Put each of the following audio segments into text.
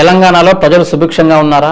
తెలంగాణలో ప్రజలు సుభిక్షంగా ఉన్నారా?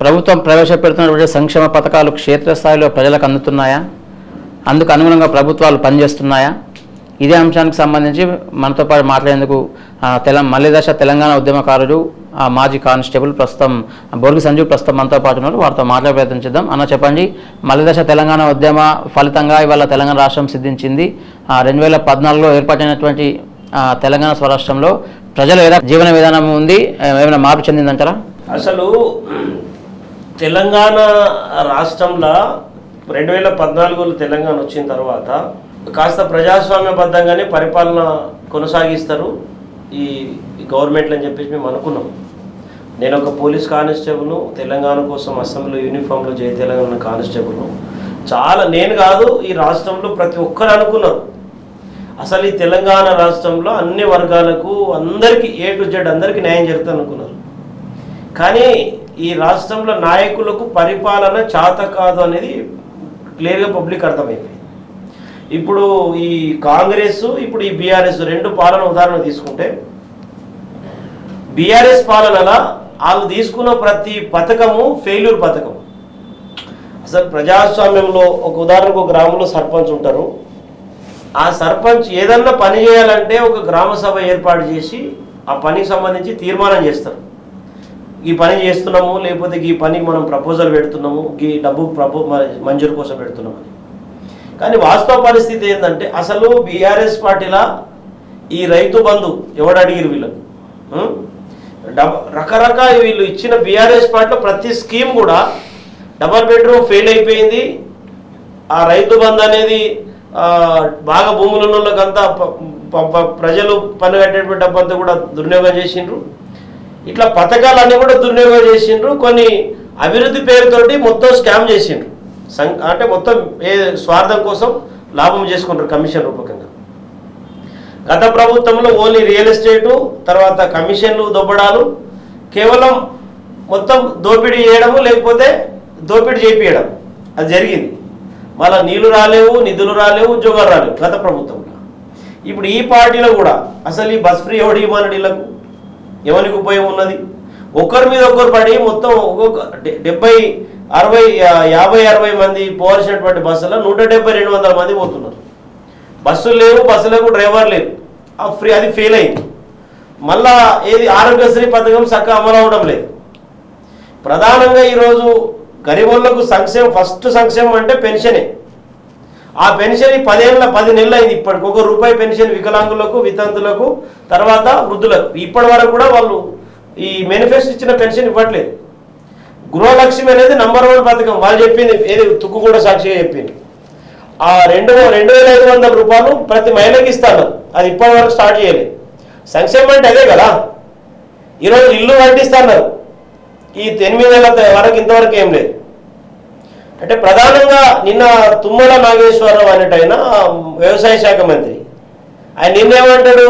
ప్రభుత్వం ప్రవేశపెడుతున్నటువంటి సంక్షేమ పథకాలు క్షేత్రస్థాయిలో ప్రజలకు అందుతున్నాయా? అందుకు అనుగుణంగా ప్రభుత్వాలు పనిచేస్తున్నాయా? ఇదే అంశానికి సంబంధించి మనతో పాటు మాట్లాడేందుకు తెల మల్లిదశ తెలంగాణ ఉద్యమకారుడు మాజీ కానిస్టేబుల్ ప్రస్తుతం బొరుగు సంజీవ్ ప్రస్తుతం మనతో పాటు ఉన్నారు. వారితో మాట్లాడే ప్రయత్నం చేద్దాం. అన్న చెప్పండి మల్లిదశ తెలంగాణ ఉద్యమ ఫలితంగా ఇవాళ తెలంగాణ రాష్ట్రం సిద్ధించింది. రెండు వేల పద్నాలుగులో ఏర్పాటైనటువంటి తెలంగాణ స్వరాష్ట్రంలో ప్రజల జీవన విధానం ఉంది ఏమైనా మార్పు చెందిందంటారా? అసలు తెలంగాణ రాష్ట్రంలో రెండు వేల పద్నాలుగులో తెలంగాణ వచ్చిన తర్వాత కాస్త ప్రజాస్వామ్యబద్ధంగానే పరిపాలన కొనసాగిస్తారు ఈ గవర్నమెంట్లు అని చెప్పేసి మేము అనుకున్నాం. నేను ఒక పోలీస్ కానిస్టేబుల్ తెలంగాణ కోసం అసెంబ్లీ యూనిఫామ్లో జయ తెలంగాణ కానిస్టేబుల్ను చాలా నేను కాదు ఈ రాష్ట్రంలో ప్రతి ఒక్కరు అనుకున్నారు. అసలు ఈ తెలంగాణ రాష్ట్రంలో అన్ని వర్గాలకు అందరికీ ఏ టు జెడ్ అందరికీ న్యాయం జరుగుతుంది అనుకున్నారు. కానీ ఈ రాష్ట్రంలో నాయకులకు పరిపాలన చాత కాదు అనేది క్లియర్గా పబ్లిక్ అర్థమైంది. ఇప్పుడు ఈ కాంగ్రెస్ ఇప్పుడు ఈ బీఆర్ఎస్ రెండు పాలన ఉదాహరణ తీసుకుంటే బీఆర్ఎస్ పాలనలా వాళ్ళు తీసుకున్న ప్రతి పథకము ఫెయిల్యూర్ పథకం. అసలు ప్రజాస్వామ్యంలో ఒక ఉదాహరణకు ఒక గ్రామంలో సర్పంచ్ ఉంటారు. ఆ సర్పంచ్ ఏదన్నా పని చేయాలంటే ఒక గ్రామ సభ ఏర్పాటు చేసి ఆ పనికి సంబంధించి తీర్మానం చేస్తారు. ఈ పని చేస్తున్నాము లేకపోతే ఈ పనికి మనం ప్రపోజల్ పెడుతున్నాము ఈ డబ్బు ప్రపో మంజూరు కోసం పెడుతున్నాము అని. కానీ వాస్తవ పరిస్థితి ఏంటంటే అసలు బీఆర్ఎస్ పార్టీలా ఈ రైతు బంధు ఎవడు అడిగిరు వీళ్ళు డబ రకరకాల వీళ్ళు ఇచ్చిన బీఆర్ఎస్ పార్టీలో ప్రతి స్కీమ్ కూడా డబల్ బెడ్రూమ్ ఫెయిల్ అయిపోయింది. ఆ రైతు బంధు అనేది బాగా భూములు ఉన్న వాళ్ళకంతా ప్రజలు పన్ను కట్టేటువంటి డబ్బంతా కూడా దుర్వినియోగం చేసిండ్రు. ఇట్లా పథకాలన్నీ కూడా దుర్వినియోగం చేసిండ్రు. కొన్ని అభివృద్ధి పేరుతోటి మొత్తం స్కామ్ చేసిండ్రు. సం అంటే మొత్తం ఏ స్వార్థం కోసం లాభం చేసుకుంటారు కమిషన్ రూపకంగా. గత ప్రభుత్వంలో ఓన్లీ రియల్ ఎస్టేటు తర్వాత కమిషన్లు దొబ్బడాలు కేవలం మొత్తం దోపిడీ చేయడము లేకపోతే దోపిడీ చేపించడం అది జరిగింది. మళ్ళీ నీళ్ళు రాలేవు నిధులు రాలేవు ఉద్యోగాలు రాలేవు గత ప్రభుత్వంలో. ఇప్పుడు ఈ పార్టీలో కూడా అసలు ఈ బస్ ఫ్రీ ఎవడు ఇవ్వమన్నాడు ఎవరికి ఉపయోగం ఉన్నది? ఒకరి మీద ఒకరు పడి మొత్తం ఒక్కొక్క డెబ్బై అరవై యాభై అరవై మంది పోవాల్సినటువంటి బస్సులో నూట డెబ్బై రెండు వందల మంది పోతున్నారు. బస్సులు లేవు బస్సులకు డ్రైవర్ లేవు ఆ ఫ్రీ అది ఫెయిల్ అయింది. మళ్ళా ఏది ఆరోగ్యశ్రీ పథకం చక్కగా అమలు అవడం లేదు. ప్రధానంగా ఈరోజు గరీబులకు సంక్షేమం ఫస్ట్ సంక్షేమం అంటే పెన్షనే. ఆ పెన్షన్ పదేళ్ళ పది నెలలు అయింది ఇప్పటికి. ఒక రూపాయి పెన్షన్ వికలాంగులకు వితంతులకు తర్వాత వృద్ధులకు. ఇప్పటి వరకు కూడా వాళ్ళు ఈ మేనిఫెస్టో ఇచ్చిన పెన్షన్ ఇవ్వట్లేదు. గృహలక్ష్మి అనేది నంబర్ వన్ పథకం. వాళ్ళు చెప్పింది ఏది? తుక్కు కూడా సాక్షిగా చెప్పింది. ఆ రెండు రెండు వేల ఐదు వందల రూపాయలు ప్రతి మహిళకి ఇస్తాను. అది ఇప్పటి వరకు స్టార్ట్ చేయలేదు సంక్షేమం అంటే అదే కదా. ఈరోజు ఇల్లు కట్టిస్తున్నారు ఈ ఎనిమిది నెలల వరకు ఇంతవరకు ఏం లేదు. అంటే ప్రధానంగా నిన్న తుమ్మల నాగేశ్వరరావు అనేటైన వ్యవసాయ శాఖ మంత్రి. ఆయన నిన్నేమంటాడు?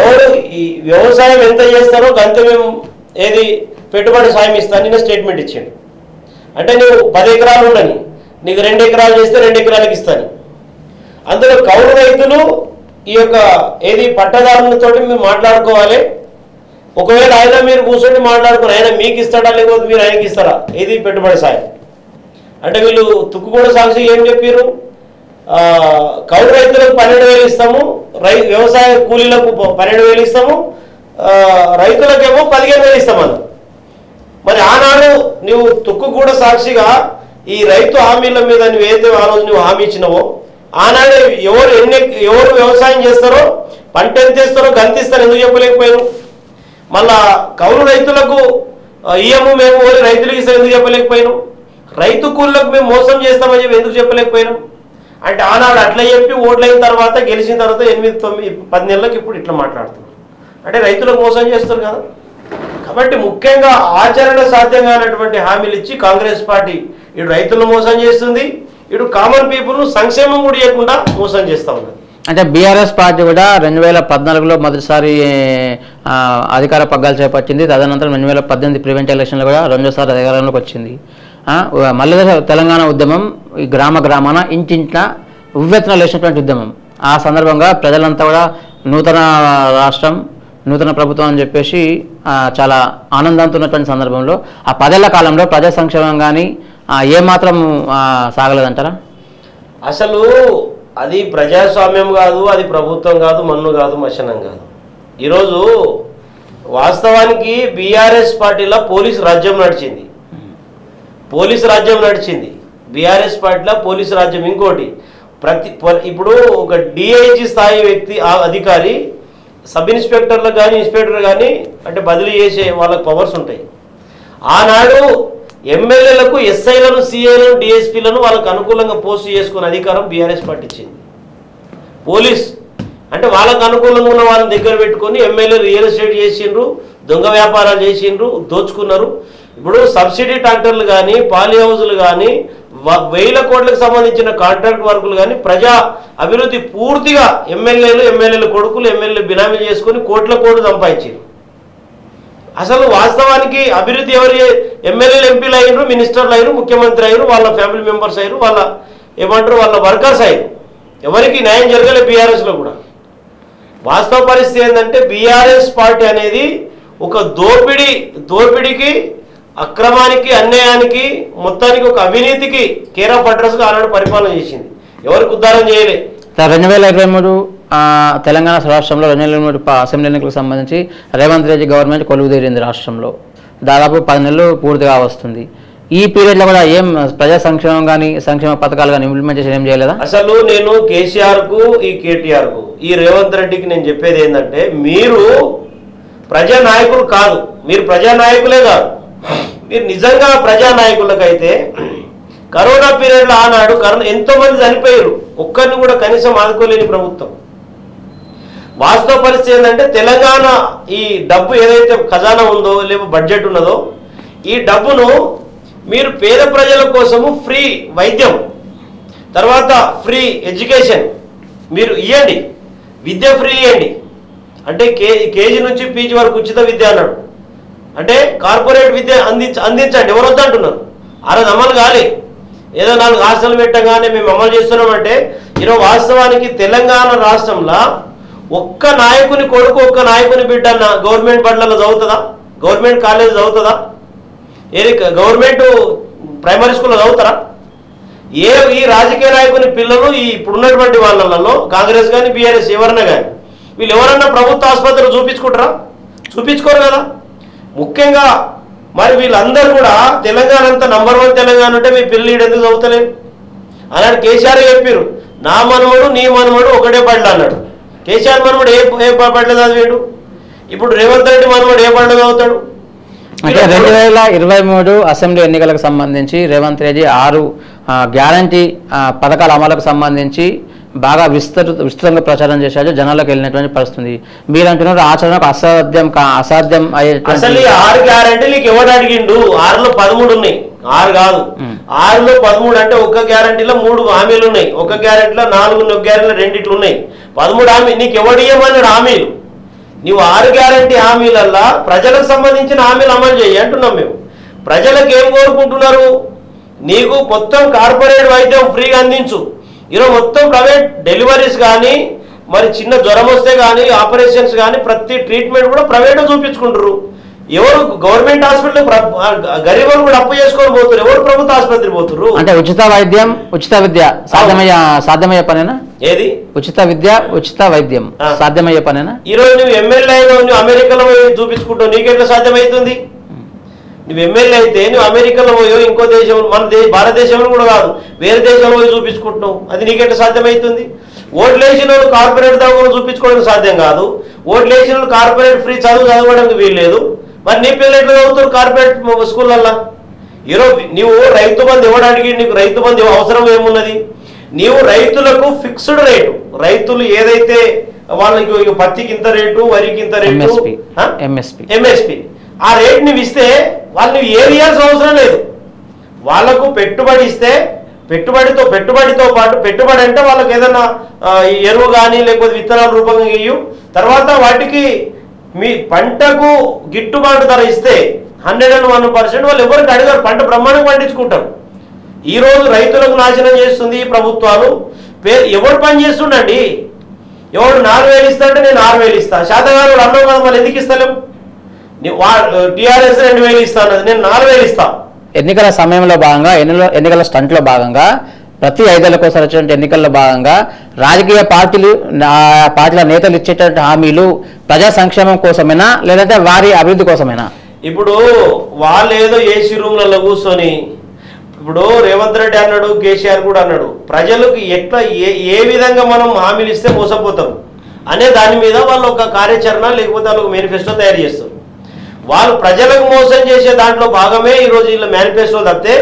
ఎవరు ఈ వ్యవసాయం ఎంత చేస్తారో గంత మేము ఏది పెట్టుబడి సాయం ఇస్తాను నిన్న స్టేట్మెంట్ ఇచ్చాడు. అంటే నువ్వు పది ఎకరాలు ఉండని నీకు రెండు ఎకరాలు చేస్తే రెండు ఎకరాలకు ఇస్తాను అందులో కౌలు రైతులు ఈ యొక్క ఏది పట్టదారులతో మీరు మాట్లాడుకోవాలి. ఒకవేళ ఆయన మీరు కూర్చొని మాట్లాడుకుని ఆయన మీకు ఇస్తాడా లేకపోతే మీరు ఆయనకి ఇస్తారా? ఏది పెట్టుబడి సాయం? అంటే వీళ్ళు తుక్కుగూడ సాక్షి ఏం చెప్పారు కౌలు రైతులకు పన్నెండు వేలు ఇస్తాము రై వ్యవసాయ కూలీలకు పన్నెండు వేలు ఇస్తాము రైతులకేమో పదిహేను వేలు ఇస్తామని మరి ఆనాడు నువ్వు తుక్కుగూడ సాక్షిగా ఈ రైతు హామీల మీద నువ్వు ఏదైతే ఆ రోజు నువ్వు హామీ ఇచ్చినావో ఆనాడు ఎవరు ఎన్ని ఎవరు వ్యవసాయం చేస్తారో పంట ఎంత వేస్తారో గంతిస్తారో ఎందుకు చెప్పలేకపోయారు? మళ్ళా కౌలు రైతులకు ఇయ్యము మేము రైతులకు ఇస్తారు ఎందుకు చెప్పలేకపోయినాం రైతు కూలీలకు మేము మోసం చేస్తామని చెప్పి ఎందుకు చెప్పలేకపోయినాం? అంటే ఆనాడు అట్లా చెప్పి ఓట్లయిన తర్వాత గెలిచిన తర్వాత ఎనిమిది తొమ్మిది పది నెలలకు ఇప్పుడు ఇట్లా మాట్లాడుతున్నారు. అంటే రైతులకు మోసం చేస్తారు కదా. కాబట్టి ముఖ్యంగా ఆచరణ సాధ్యం కానటువంటి హామీలు ఇచ్చి కాంగ్రెస్ పార్టీ ఇటు రైతులను మోసం చేస్తుంది ఇటు కామన్ పీపుల్ను సంక్షేమం కూడా ఇవ్వకుండా మోసం చేస్తా ఉన్నది. అంటే బీఆర్ఎస్ పార్టీ కూడా రెండు వేల పద్నాలుగులో మొదటిసారి అధికార పగ్గాలు చేపట్టింది. తదనంతరం రెండు వేల పద్దెనిమిది ప్రివెంట్ ఎలక్షన్లో కూడా రెండోసారి అధికారంలోకి వచ్చింది. మల్లదశ తెలంగాణ ఉద్యమం ఈ గ్రామ గ్రామాన ఇంటింట్ల ఉవ్వెత్తన లేచినటువంటి ఉద్యమం. ఆ సందర్భంగా ప్రజలంతా కూడా నూతన రాష్ట్రం నూతన ప్రభుత్వం అని చెప్పేసి చాలా ఆనందంతో ఉన్నటువంటి సందర్భంలో ఆ పదేళ్ళ కాలంలో ప్రజా సంక్షేమం కానీ ఏమాత్రం సాగలేదంటారా? అసలు అది ప్రజాస్వామ్యం కాదు అది ప్రభుత్వం కాదు మన్ను కాదు మశనం కాదు. ఈరోజు వాస్తవానికి బీఆర్ఎస్ పార్టీలో పోలీసు రాజ్యం నడిచింది. పోలీస్ రాజ్యం నడిచింది. బీఆర్ఎస్ పార్టీలో పోలీస్ రాజ్యం ఇంకోటి. ప్రతి ప- ఇప్పుడు ఒక డిఐజీ స్థాయి వ్యక్తి ఆ అధికారి సబ్ ఇన్స్పెక్టర్లు కానీ ఇన్స్పెక్టర్ కానీ అంటే బదిలీ చేసే వాళ్ళకి పవర్స్ ఉంటాయి. ఆనాడు ఎమ్మెల్యేలకు ఎస్ఐలను సిఐలను డిఎస్పీలను వాళ్ళకు అనుకూలంగా పోస్ట్ చేసుకునే అధికారం బీఆర్ఎస్ పార్టీ ఇచ్చింది. పోలీస్ అంటే వాళ్ళకు అనుకూలంగా ఉన్న వాళ్ళని దగ్గర పెట్టుకొని ఎమ్మెల్యేలు రియల్ ఎస్టేట్ చేసిండ్రు దొంగ వ్యాపారాలు చేసిండ్రు దోచుకున్నారు. ఇప్పుడు సబ్సిడీ ట్రాక్టర్లు కానీ పాలీ హౌజులు కానీ వేల కోట్లకు సంబంధించిన కాంట్రాక్ట్ వర్కులు కానీ ప్రజా అభివృద్ధి పూర్తిగా ఎమ్మెల్యేలు ఎమ్మెల్యేల కొడుకులు ఎమ్మెల్యేలు బినామీలు చేసుకొని కోట్ల కోట్లు సంపాదించారు. అసలు వాస్తవానికి అభివృద్ధి ఎవరు ఎమ్మెల్యేలు ఎంపీలు అయినరు మినిస్టర్లు అయినరు ముఖ్యమంత్రి అయినరు వాళ్ళ ఫ్యామిలీ మెంబర్స్ అయినరు వాళ్ళ ఏమంటారు వాళ్ళ వర్కర్స్ అయినరు. ఎవరికి న్యాయం జరగలే బీఆర్ఎస్లో కూడా. వాస్తవ పరిస్థితి ఏంటంటే బీఆర్ఎస్ పార్టీ అనేది ఒక దోపిడీ దోపిడీకి అక్రమానికి అన్యాయానికి మొత్తానికి ఒక అవినీతికి కేర్ ఆఫ్ అడ్రస్గా ఆనాడు పరిపాలన చేసింది. ఎవరికి ఉద్ధారం చేయలే. రెండు వేల ఇరవై మూడు తెలంగాణ రాష్ట్రంలో రెండు వేల మూడు అసెంబ్లీ ఎన్నికలకు సంబంధించి రేవంత్ రెడ్డి గవర్నమెంట్ కొలువుదీరింది రాష్ట్రంలో. దాదాపు పది నెలలు పూర్తిగా వస్తుంది. ఈ పీరియడ్లో కూడా ఏం ప్రజా సంక్షేమం కానీ సంక్షేమ పథకాలు కానీ ఇంప్లిమెంటేషన్ ఏం చేయలేదా? అసలు నేను కేసీఆర్కు ఈ కేటీఆర్కు ఈ రేవంత్ రెడ్డికి నేను చెప్పేది ఏంటంటే మీరు ప్రజా నాయకులు కాదు. మీరు ప్రజా నాయకులే కాదు. మీరు నిజంగా ప్రజానాయకులకైతే కరోనా పీరియడ్లో ఆనాడు కరోనా ఎంతోమంది చనిపోయారు. ఒక్కరిని కూడా కనీసం ఆదుకోలేని ప్రభుత్వం. వాస్తవ పరిస్థితి ఏంటంటే తెలంగాణ ఈ డబ్బు ఏదైతే ఖజానా ఉందో లేకపోతే బడ్జెట్ ఉన్నదో ఈ డబ్బును మీరు పేద ప్రజల కోసము ఫ్రీ వైద్యం తర్వాత ఫ్రీ ఎడ్యుకేషన్ మీరు ఇవ్వండి విద్య ఫ్రీ ఇవ్వండి అంటే కే కేజీ నుంచి పీజీ వరకు ఉచిత విద్య అన్నాడు. అంటే కార్పొరేట్ విద్య అందించ అందించండి. ఎవరు వద్దంటున్నారు ఆ రోజు అమలు కాలే. ఏదో నాలుగు హాస్టల్ పెట్టగానే మేము అమలు చేస్తున్నామంటే ఈరోజు వాస్తవానికి తెలంగాణ రాష్ట్రంలో ఒక్క నాయకుని కొడుకు ఒక్క నాయకుని బిడ్డ గవర్నమెంట్ బడ్లలో చదువుతుందా? గవర్నమెంట్ కాలేజ్ చదువుతుందా? ఏది గవర్నమెంట్ ప్రైమరీ స్కూల్లో చదువుతారా? ఏ ఈ రాజకీయ నాయకుని పిల్లలు ఈ ఇప్పుడున్నటువంటి వాళ్ళలో కాంగ్రెస్ కానీ బీఆర్ఎస్ ఎవరన్నా కానీ వీళ్ళు ఎవరన్నా ప్రభుత్వ ఆసుపత్రిలో చూపించుకుంటారా? చూపించుకోరు కదా? ముఖ్యంగా మరి వీళ్ళందరూ కూడా తెలంగాణ అంతా నంబర్ వన్ తెలంగాణ ఉంటే మీ పిల్లలు ఎందుకు చదువుతలేరు అన్నాడు కేసీఆర్ చెప్పారు నా మనవడు నీ మనవడు ఒకటే పడ్డ అన్నాడు. కేసీఆర్ మనవడు ఏ ఏ పడ్డ చదివాడు? ఇప్పుడు రేవంత్ రెడ్డి మనవడు ఏ పడ్డ చదువుతాడు? అంటే రెండు వేల ఇరవై మూడు అసెంబ్లీ ఎన్నికలకు సంబంధించి రేవంత్ రెడ్డి ఆరు గ్యారంటీ పథకాల అమలుకు సంబంధించి బాగా విస్తృత విస్తృతంగా ప్రచారం చేశారు. జనాలకు వెళ్ళినటువంటి పరిస్థితి. మీరు అంటున్నారు ఆచరణకు అసాధ్యం అసాధ్యం అసలు అయ్యేటువంటి ఈ ఆరు గ్యారంటీలకు ఎవడు అడిగిండు? ఆరులో పదమూడు ఉన్నాయి. ఆరు కాదు. ఆరులో పదమూడు అంటే ఒక గ్యారంటీలో మూడు హామీలు ఉన్నాయి. ఒక గ్యారంటీలో నాలుగు గ్యారంటీలో రెండిట్లు ఉన్నాయి. పదమూడు హామీ నీకు ఎవడు ఇవ్వమన్నాడు హామీలు? నీవు ఆరు గ్యారంటీ హామీలల్లా ప్రజలకు సంబంధించిన హామీలు అమలు చేయి అంటున్నాం మేము. ప్రజలకు ఏం కోరుకుంటున్నారు? నీకు మొత్తం కార్పొరేట్ వైద్యం ఫ్రీగా అందించు. ఈరోజు మొత్తం ప్రైవేట్ డెలివరీస్ కానీ మరి చిన్న జ్వరం వస్తే కానీ ఆపరేషన్స్ కానీ ప్రతి ట్రీట్మెంట్ కూడా ప్రైవేట్ చూపించుకుంటారు ఎవరు గవర్నమెంట్ హాస్పిటల్ గరీబులు కూడా అప్పు చేసుకొని పోతారు ఎవరు ప్రభుత్వ ఆసుపత్రి పోతున్నారు అంటే ఉచిత వైద్యం ఉచిత విద్య సాధ్యమయ్యే సాధ్యమయ్యే పనేనా? ఏది? ఉచిత విద్య ఉచిత వైద్యం. సాధ్యమయ్యే పనేనా? ఈరోజు నువ్వు ఎమ్మెల్యే అమెరికాలో చూపించుకుంటావు నీకెట్లా సాధ్యమవుతుంది? నువ్వు ఎమ్మెల్యే అయితే నువ్వు అమెరికాలో పోయో ఇంకో దేశం మన దే భారతదేశంలో కూడా కాదు. వేరే దేశంలో పోయి చూపించుకుంటున్నావు. అది నీకెట్లా సాధ్యమవుతుంది ఓట్లు వేసిన వాళ్ళు కార్పొరేట్ దాకా చూపించుకోవడానికి సాధ్యం కాదు. ఓట్లు వేసిన వాళ్ళు కార్పొరేట్ ఫ్రీ చదువు చదవడానికి వీల్లేదు. మరి నీ పిల్లలు ఎట్లా చదువుతారు కార్పొరేట్ స్కూళ్ళల్లో? ఈరోజు నీవు రైతు బంధు అడిగి నీకు రైతు బంధు అవసరం ఏమున్నది? నీవు రైతులకు ఫిక్స్డ్ రేటు. రైతులు ఏదైతే వాళ్ళకి పత్తికి ఇంత రేటు వరికి ఇంత రేటు. ఎంఎస్పి ఆ రేట్ నువ్వు ఇస్తే వాళ్ళు నువ్వు ఏరియాల్సిన అవసరం లేదు. వాళ్ళకు పెట్టుబడి ఇస్తే పెట్టుబడితో పెట్టుబడితో పాటు పెట్టుబడి అంటే వాళ్ళకి ఏదైనా ఎరువు కానీ లేకపోతే విత్తనాల రూపంగా ఇయ్యు. తర్వాత వాటికి మీ పంటకు గిట్టుబాటు ధర ఇస్తే హండ్రెడ్ అండ్ వన్ పర్సెంట్ వాళ్ళు ఎవరికి అడిగారు. పంట బ్రహ్మాండంగా పండించుకుంటారు. ఈ రోజు రైతులకు నాశనం చేస్తుంది ఈ ప్రభుత్వాలు. పే పని చేస్తుండండి? ఎవడు నాలుగు వేలు ఇస్తా అంటే నేను ఆరు వేలు ఇస్తా. శాతగారు అన్నావు కదా మళ్ళీ ఎందుకు ఇస్తలేము టీఆర్ఎస్ రెండు వేలు ఇస్తా అన్నది నేను నాలుగు వేలు ఇస్తా. ఎన్నికల సమయంలో భాగంగా ఎన్నికల ఎన్నికల స్టంట్లో భాగంగా ప్రతి ఐదేళ్ళకు ఒకసారి వచ్చేటువంటి ఎన్నికల్లో భాగంగా రాజకీయ పార్టీలు పార్టీల నేతలు ఇచ్చేటువంటి హామీలు ప్రజా సంక్షేమం కోసమేనా లేదంటే వారి అభివృద్ధి కోసమేనా? ఇప్పుడు వాళ్ళు ఏదో ఏసీ రూమ్లలో కూర్చొని ఇప్పుడు రేవంత్ రెడ్డి అన్నాడు కేసీఆర్ కూడా అన్నాడు ప్రజలకు ఎట్లా ఏ ఏ విధంగా మనం హామీలు ఇస్తే మోసపోతాం అనే దాని మీద వాళ్ళు ఒక కార్యాచరణ లేకపోతే వాళ్ళు మేనిఫెస్టో తయారు చేస్తారు. వాళ్ళు ప్రజలకు మోసం చేసే దాంట్లో భాగమే ఈరోజు వీళ్ళ మేనిఫెస్టో తప్పితే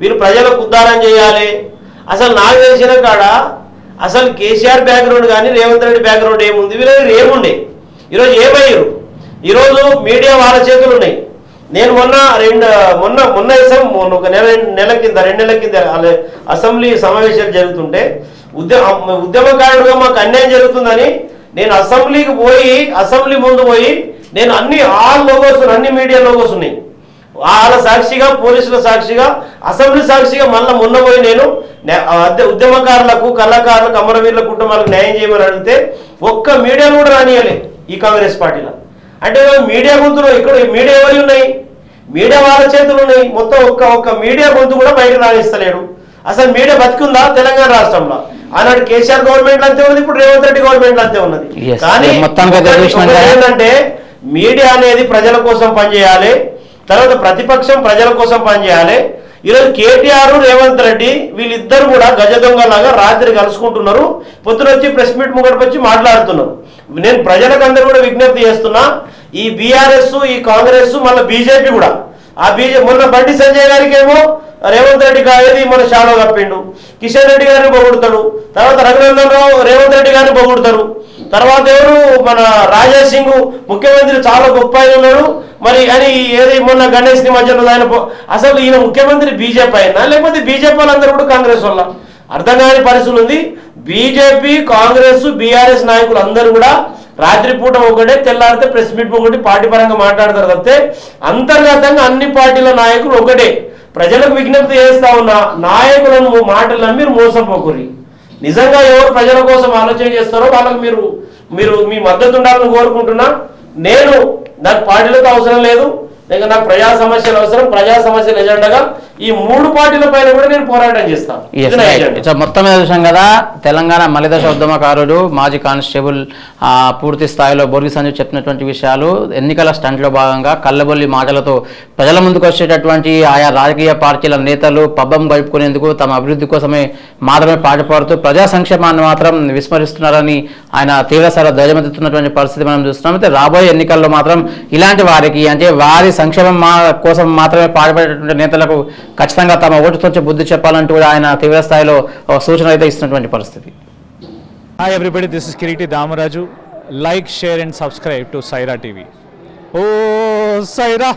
వీళ్ళు ప్రజలకు ఉద్ధారం చేయాలి. అసలు నాకు తెలిసిన కాడ అసలు కేసీఆర్ బ్యాక్గ్రౌండ్ కానీ రేవంత్ రెడ్డి బ్యాక్గ్రౌండ్ ఏముంది? వీళ్ళ ఏముండే ఈరోజు ఏమయ్యారు? ఈరోజు మీడియా వాళ్ళ చేతులు ఉన్నాయి. నేను మొన్న రెండు మొన్న మొన్న ఇస్తాం మొన్న ఒక నెల నెల కింద రెండు నెలల కింద అసెంబ్లీ సమావేశాలు జరుగుతుంటే ఉద్యమ ఉద్యమకారుడుగా మాకు అన్యాయం జరుగుతుందని నేను అసెంబ్లీకి పోయి అసెంబ్లీ ముందు పోయి నేను అన్ని ఆల్ లోగోస్ అన్ని మీడియా లోగోస్ ఉన్నాయి. వాళ్ళ సాక్షిగా పోలీసుల సాక్షిగా అసెంబ్లీ సాక్షిగా మళ్ళీ మొన్న పోయి నేను ఉద్యమకారులకు కళాకారులకు అమరవీరుల కుటుంబాలకు న్యాయం చేయమని అడిగితే ఒక్క మీడియాను కూడా రానియలే ఈ కాంగ్రెస్ పార్టీలో. అంటే మీడియా గొంతులు ఇక్కడ మీడియా ఎవరి ఉన్నాయి? మీడియా వాళ్ళ చేతులు ఉన్నాయి. మొత్తం ఒక్క ఒక్క మీడియా గొంతు కూడా బయటకు రాణిస్తలేడు అసలు మీడియా బతికుందా తెలంగాణ రాష్ట్రంలో? ఆనాడు కేసీఆర్ గవర్నమెంట్ అంతే ఉన్నది ఇప్పుడు రేవంత్ రెడ్డి గవర్నమెంట్ అంతే ఉన్నది. కానీ ఏంటంటే మీడియా అనేది ప్రజల కోసం పనిచేయాలి తర్వాత ప్రతిపక్షం ప్రజల కోసం పనిచేయాలి. ఈరోజు కేటీఆర్ రేవంత్ రెడ్డి వీళ్ళిద్దరు కూడా గజ దొంగలాగా రాత్రి కలుసుకుంటున్నారు. పొద్దున వచ్చి ప్రెస్ మీట్ ముంగడికి మాట్లాడుతున్నారు. నేను ప్రజలకు అందరూ కూడా విజ్ఞప్తి చేస్తున్నా ఈ బీఆర్ఎస్ ఈ కాంగ్రెస్ మళ్ళీ బీజేపీ కూడా. ఆ బీజే మొన్న బండి సంజయ్ గారికి ఏమో రేవంత్ రెడ్డి గారి మన షాలో కప్పిండు. కిషన్ రెడ్డి గారిని పొగుడుతాడు. తర్వాత రఘునందన్ రావు రేవంత్ రెడ్డి గారిని పొగుడుతారు. తర్వాత ఎవరు? మన రాజేష్ సింగ్ ముఖ్యమంత్రి చాలా గొప్ప ఆయన ఉన్నాడు. మరి అని ఏది మొన్న గణేష్ నిమజ్జనం ఆయన అసలు ఈయన ముఖ్యమంత్రి బీజేపీ అయినా లేకపోతే బీజేపీ వాళ్ళందరూ కూడా కాంగ్రెస్ వల్ల అర్థం కాని పరిస్థితులు ఉంది. బీజేపీ కాంగ్రెస్ బీఆర్ఎస్ నాయకులు అందరూ కూడా రాత్రిపూట ఒకటే తెల్లారితే ప్రెస్ మీట్ ఒకటి పార్టీ పరంగా మాట్లాడతారు తప్పితే అంతర్గతంగా అన్ని పార్టీల నాయకులు ఒకటే. ప్రజలకు విజ్ఞప్తి చేస్తా ఉన్న నాయకులను మాటలను మీరు మోసపోకూరి నిజంగా ఎవరు ప్రజల కోసం ఆలోచన చేస్తారో వాళ్ళకి మీరు మీరు మీ మద్దతు ఉండాలని కోరుకుంటున్నా. నేను నాకు పార్టీలతో అవసరం లేదు. లేక నాకు ప్రజా సమస్యలు అవసరం ప్రజా సమస్యల ఎజెండాగా ఈ మూడు పార్టీల పైన కూడా నేను పోరాటం చేస్తాను. మొత్తం మీద చూసాం కదా తెలంగాణ మలిదశ ఉద్యమకారుడు మాజీ కానిస్టేబుల్ ఆ, పూర్తి స్థాయిలో బొర్గి సంజయ్ చెప్పినటువంటి విషయాలు ఎన్నికల స్టంట్లో భాగంగా కళ్ళబొల్లి మాటలతో ప్రజల ముందుకు వచ్చేటటువంటి ఆయా రాజకీయ పార్టీల నేతలు పబ్బం గడుపుకునేందుకు తమ అభివృద్ధి కోసమే మాత్రమే పాటుపడుతూ ప్రజా సంక్షేమాన్ని మాత్రం విస్మరిస్తున్నారని ఆయన తీవ్రస్థాయిలో ధ్వజమెత్తుతున్నటువంటి పరిస్థితి మనం చూస్తున్నాం. అయితే రాబోయే ఎన్నికల్లో మాత్రం ఇలాంటి వారికి అంటే వారి సంక్షేమం మా కోసం మాత్రమే పాటుపడేటువంటి నేతలకు ఖచ్చితంగా తమ ఓటు తొచ్చి బుద్ధి చెప్పాలంటూ కూడా ఆయన తీవ్రస్థాయిలో సూచన అయితే ఇస్తున్నటువంటి పరిస్థితి. Hi everybody this is Kireeti Damaraju like share and subscribe to Saira TV oh Sye Raa